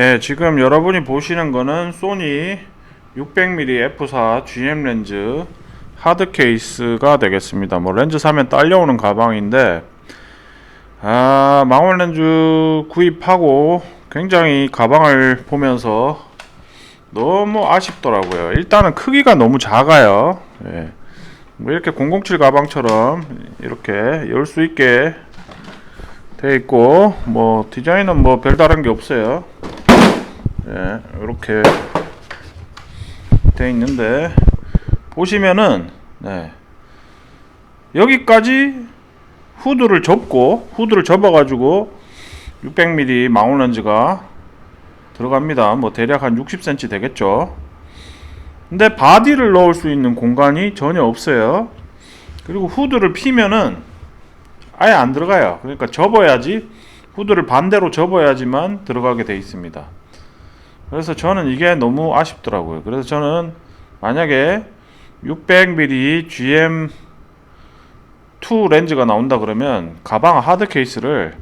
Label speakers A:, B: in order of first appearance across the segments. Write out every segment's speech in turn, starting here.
A: 네, 지금 여러분이 보시는 거는 소니 600mm f4 GM 렌즈 하드 케이스가 되겠습니다. 뭐 렌즈 사면 딸려오는 가방인데 아, 망원 렌즈 구입하고 굉장히 가방을 보면서 너무 아쉽더라고요. 일단은 크기가 너무 작아요. 예. 뭐 이렇게 007 가방처럼 이렇게 열 수 있게 돼 있고 뭐 디자인은 뭐 별다른 게 없어요. 예, 이렇게 돼 있는데 보시면은 네. 여기까지 후드를 접고 후드를 접어 가지고 600mm 망원 렌즈가 들어갑니다. 뭐 대략 한 60cm 되겠죠. 근데 바디를 넣을 수 있는 공간이 전혀 없어요. 그리고 후드를 피면은 아예 안 들어가요. 그러니까 접어야지 후드를 반대로 접어야지만 들어가게 돼 있습니다. 그래서 저는 이게 너무 아쉽더라고요. 그래서 저는 만약에 600mm GM2 렌즈가 나온다 그러면 가방 하드 케이스를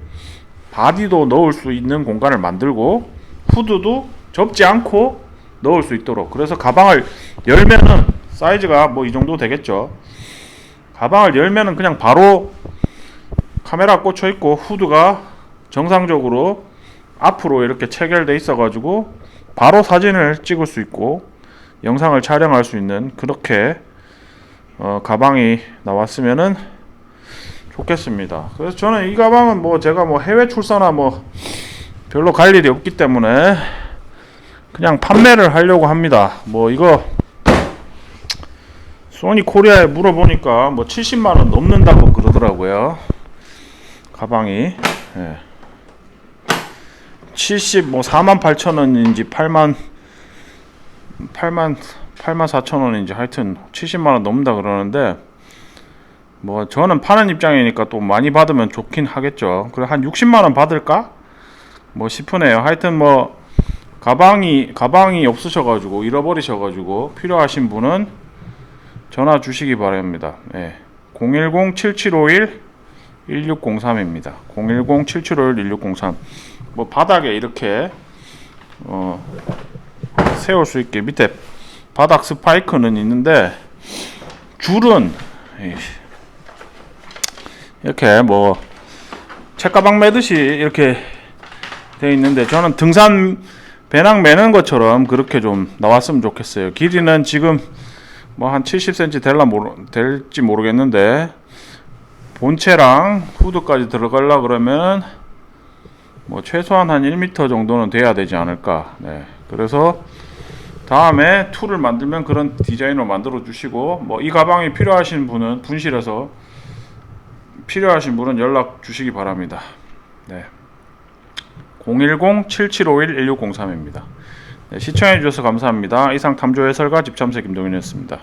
A: 바디도 넣을 수 있는 공간을 만들고 후드도 접지 않고 넣을 수 있도록 그래서 가방을 열면은 사이즈가 뭐 이 정도 되겠죠. 가방을 열면은 그냥 바로 카메라 꽂혀 있고 후드가 정상적으로 앞으로 이렇게 체결돼 있어 가지고 바로 사진을 찍을 수 있고 영상을 촬영할 수 있는 그렇게 어, 가방이 나왔으면은 좋겠습니다. 그래서 저는 이 가방은 뭐 제가 뭐 해외 출사나 뭐 별로 갈 일이 없기 때문에 그냥 판매를 하려고 합니다. 뭐 이거 소니 코리아에 물어보니까 뭐 70만 원 넘는다고 그러더라고요. 가방이 예. 70 뭐 4만 8천 원인지 8만 8만 8만 4천 원인지 하여튼 70만 원 넘는다 그러는데 뭐 저는 파는 입장이니까 또 많이 받으면 좋긴 하겠죠. 그래 한 60만 원 받을까? 뭐 싶으네요. 하여튼 뭐 가방이 가방이 없으셔가지고 잃어버리셔가지고 필요하신 분은 전화 주시기 바랍니다. 예. 010-7751 1603입니다. 010-7751 1603. 뭐 바닥에 이렇게 어 세울 수 있게 밑에 바닥 스파이크는 있는데 줄은 이- 이렇게 뭐 책가방 매듯이 이렇게 돼 있는데 저는 등산 배낭 매는 것처럼 그렇게 좀 나왔으면 좋겠어요. 길이는 지금 뭐 한 70cm 될라 모르, 될지 모르겠는데 본체랑 후드까지 들어가려 그러면 뭐 최소한 한 1m 정도는 돼야 되지 않을까. 네. 그래서 다음에 툴을 만들면 그런 디자인으로 만들어 주시고 뭐 이 가방이 필요하신 분은 분실해서 필요하신 분은 연락 주시기 바랍니다. 네. 010-7751-1603입니다. 네, 시청해 주셔서 감사합니다. 이상 탐조 해설가 집참새 김동윤이었습니다.